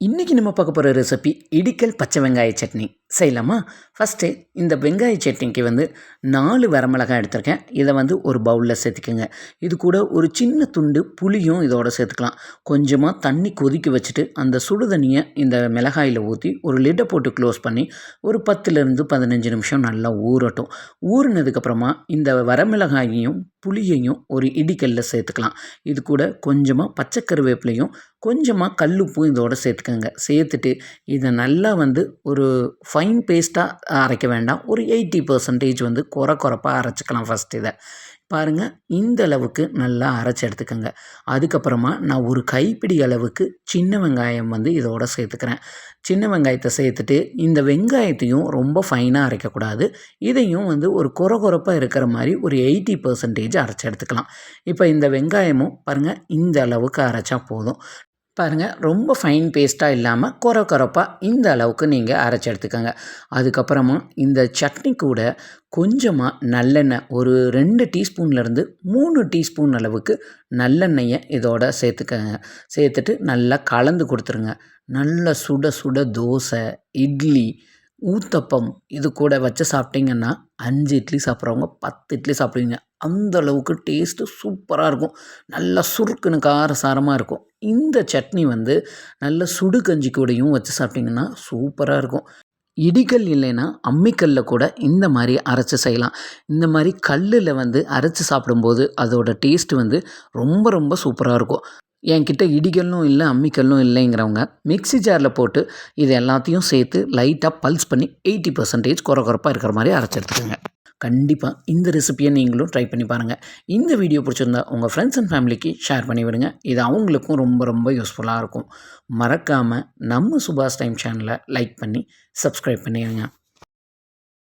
இன்றைக்கி நம்ம பார்க்க போகிற ரெசிபி இடிக்கல் பச்சை வெங்காய சட்னி. செய்யலாமா? ஃபஸ்ட்டு இந்த வெங்காய சட்னிக்கு வந்து நாலு வரமிளகாய் எடுத்திருக்கேன். இதை வந்து ஒரு பவுலில் சேர்த்துக்கோங்க. இது கூட ஒரு சின்ன துண்டு புளியும் இதோட சேர்த்துக்கலாம். கொஞ்சமாக தண்ணி கொதிக்க வச்சுட்டு அந்த சுடு தண்ணியை இந்த மிளகாயில் ஊற்றி ஒரு லிட்டை போட்டு க்ளோஸ் பண்ணி ஒரு பத்துலேருந்து பதினஞ்சு நிமிஷம் நல்லா ஊறட்டும். ஊறினதுக்கப்புறமா இந்த வரமிளகாயையும் புளியையும் ஒரு இடிக்கல்ல சேர்த்துக்கலாம். இது கூட கொஞ்சமாக பச்சை கருவேப்பிலையும் கொஞ்சமாக கல்லுப்பும் இதோட சேர்த்துக்கோங்க. சேர்த்துட்டு இதை நல்லா வந்து ஒரு ஃபைன் பேஸ்ட்டாக அரைக்க வேண்டாம். ஒரு எயிட்டி பர்சன்டேஜ் வந்து குறை குறைப்பாக அரைச்சிக்கலாம் ஃபஸ்ட் இதை. பாருங்கள் இந்த அளவுக்கு நல்லா அரைச்சி எடுத்துக்கோங்க. அதுக்கப்புறமா நான் ஒரு கைப்பிடி அளவுக்கு சின்ன வெங்காயம் வந்து இதோட சேர்த்துக்கிறேன். சின்ன வெங்காயத்தை சேர்த்துட்டு இந்த வெங்காயத்தையும் ரொம்ப ஃபைனாக அரைக்கக்கூடாது இதையும் வந்து ஒரு குறை குறைப்பாக இருக்கிற மாதிரி ஒரு எயிட்டி பர்சன்டேஜ் அரைச்சி எடுத்துக்கலாம். இப்போ இந்த வெங்காயமும் பாருங்கள் இந்த அளவுக்கு அரைச்சா போதும். பாருங்கள் ரொம்ப ஃபைன் பேஸ்ட்டாக இல்லாமல் குறை குறைப்பாக இந்த அளவுக்கு நீங்கள் அரைச்சி எடுத்துக்கோங்க. அதுக்கப்புறமா இந்த சட்னி கூட கொஞ்சமாக நல்லெண்ணெய் ஒரு ரெண்டு டீஸ்பூன்லேருந்து மூணு டீஸ்பூன் அளவுக்கு நல்லெண்ணெயை இதோட சேர்த்துக்கங்க. சேர்த்துட்டு நல்லா கலந்து கொடுத்துருங்க. நல்லா சுட சுட தோசை இட்லி ஊத்தப்பம் இது கூட வச்சு சாப்பிட்டிங்கன்னா அஞ்சு இட்லி சாப்பிட்றவங்க பத்து இட்லி சாப்பிடுவீங்க. அந்த அளவுக்கு டேஸ்ட்டு சூப்பராக இருக்கும். நல்லா சுருக்குன்னு காரசாரமாக இருக்கும். இந்த சட்னி வந்து நல்ல சுடு கஞ்சி கூடையும் வச்சு சாப்பிட்டிங்கன்னா சூப்பராக இருக்கும். இடிக்கல் இல்லைன்னா அம்மிக்கல்ல கூட இந்த மாதிரி அரைச்சி செய்யலாம். இந்த மாதிரி கல்லில் வந்து அரைச்சி சாப்பிடும்போது அதோட டேஸ்ட் வந்து ரொம்ப ரொம்ப சூப்பராக இருக்கும். என்கிட்ட இடிகல்லும் இல்லை அம்மிக்கல்லும் இல்லைங்கிறவங்க மிக்ஸி ஜாரில் போட்டு இது எல்லாத்தையும் சேர்த்து லைட்டாக பல்ஸ் பண்ணி எயிட்டி பர்சன்டேஜ் குறை குறைப்பாக இருக்கிற மாதிரி அரைச்சி எடுத்துக்கோங்க. கண்டிப்பாக இந்த ரெசிபியை நீங்களும் ட்ரை பண்ணி பாருங்கள் இந்த வீடியோ பிடிச்சிருந்தா உங்கள் ஃப்ரெண்ட்ஸ் அண்ட் ஃபேமிலிக்கு ஷேர் பண்ணி விடுங்க. இது அவங்களுக்கும் ரொம்ப ரொம்ப யூஸ்ஃபுல்லாக இருக்கும். மறக்காமல் நம்ம சுபாஷ் டைம் சேனலை லைக் பண்ணி சப்ஸ்கிரைப் பண்ணிடுங்க